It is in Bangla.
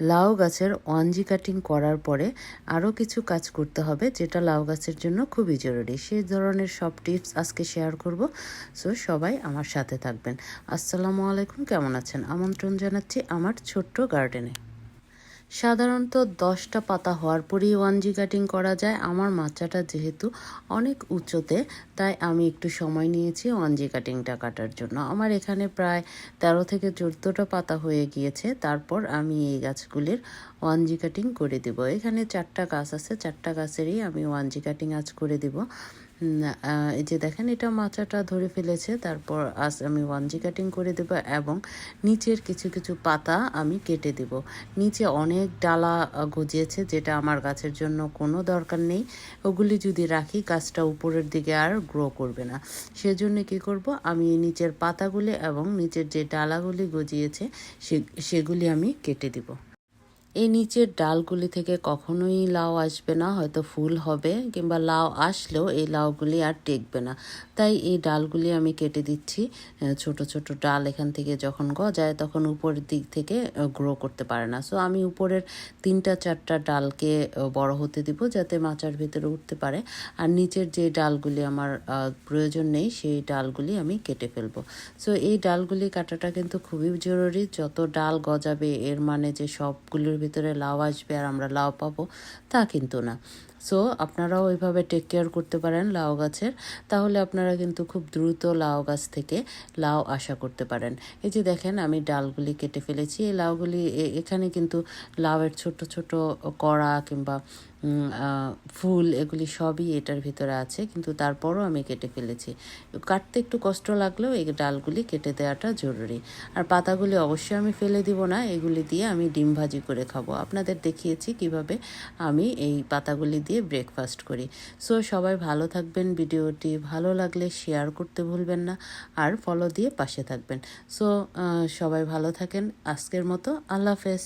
লাউ গাছের ওয়ানজি কাটিং করার পরে আরও কিছু কাজ করতে হবে, যেটা লাউ গাছের জন্য খুবই জরুরি। সেই ধরনের সব টিপস আজকে শেয়ার করব, সো সবাই আমার সাথে থাকবেন। আসসালামু আলাইকুম, কেমন আছেন? আমন্ত্রণ জানাচ্ছি আমার ছোট্ট গার্ডেনে। সাধারণত দশটা পাতা হওয়ার পরেই ওয়ানজি কাটিং করা যায়। আমার মাচাটা যেহেতু অনেক উঁচুতে তাই আমি একটু সময় নিয়েছি ওয়ানজি কাটিংটা কাটার জন্য। আমার এখানে প্রায় তেরো থেকে চোদ্দোটা পাতা হয়ে গিয়েছে। তারপর আমি এই গাছগুলির ওয়ানজি কাটিং করে দেব। এখানে চারটা গাছ আছে, চারটা গাছেরই আমি ওয়ানজি কাটিং আজ করে দেব। এই যে দেখেন, এটা মাচাটা ধরে ফেলেছে। তারপর আজ আমি ওয়ানজি কাটিং করে দেব এবং নিচের কিছু কিছু পাতা আমি কেটে দেব। নিচে অনেক ডালা গজিয়েছে, যেটা আমার গাছের জন্য কোনো দরকার নেই। ওগুলি যদি রাখি, গাছটা উপরের দিকে আর গ্রো করবে না। সেজন্য কি করব? আমি নিচের পাতাগুলি এবং নিচের যে ডালাগুলি গজিয়েছে সেগুলি আমি কেটে দিব। এই নিচের ডালগুলি থেকে কখনোই লাউ আসবে না, হয়তো ফুল হবে কিংবা লাউ আসলেও এই লাউগুলি আর টেকবে না। তাই এই ডালগুলি আমি কেটে দিচ্ছি। ছোট ছোট ডাল এখান থেকে যখন গজায় তখন উপরের দিক থেকে গ্রো করতে পারে না। সো আমি উপরের তিনটা চারটা ডালকে বড় হতে দিব যাতে মাচার ভিতরে উঠতে পারে। আর নিচের যে ডালগুলি আমার প্রয়োজন নেই, সেই ডালগুলি আমি কেটে ফেলব। সো এই ডালগুলি কাটাটা কিন্তু খুবই জরুরি। যত ডাল গজাবে, এর মানে যে সবগুলোর ভিতরে লাউ আসবে আর আমরা লাউ পাবো তা কিন্তু না। সো আপনারাও ওইভাবে টেক কেয়ার করতে পারেন লাউ গাছের। তাহলে আপনারা কিন্তু খুব দ্রুত লাউ গাছ থেকে লাউ আশা করতে পারেন। এই যে দেখেন, আমি ডালগুলি কেটে ফেলেছি। এই লাউগুলি এখানে কিন্তু লাউয়ের ছোট ছোট কড়া কিংবা ফুল এগুলি সবই এটার ভিতরে আছে। কিন্তু তারপরও আমি কেটে ফেলেছি। কাটতে একটু কষ্ট লাগলেও এই ডালগুলি কেটে দেওয়াটা জরুরি। আর পাতাগুলি অবশ্যই আমি ফেলে দিব না। এগুলি দিয়ে আমি ডিম ভাজি করে খাব। আপনাদের দেখিয়েছি কীভাবে আমি এই পাতাগুলি দিয়ে ব্রেকফাস্ট করি। সো সবাই ভালো থাকবেন, ভিডিওটি ভালো লাগলে শেয়ার করতে ভুলবেন না আর ফলো দিয়ে পাশে থাকবেন। সো সবাই ভালো থাকেন, আজকের মতো আল্লাহ হাফেজ।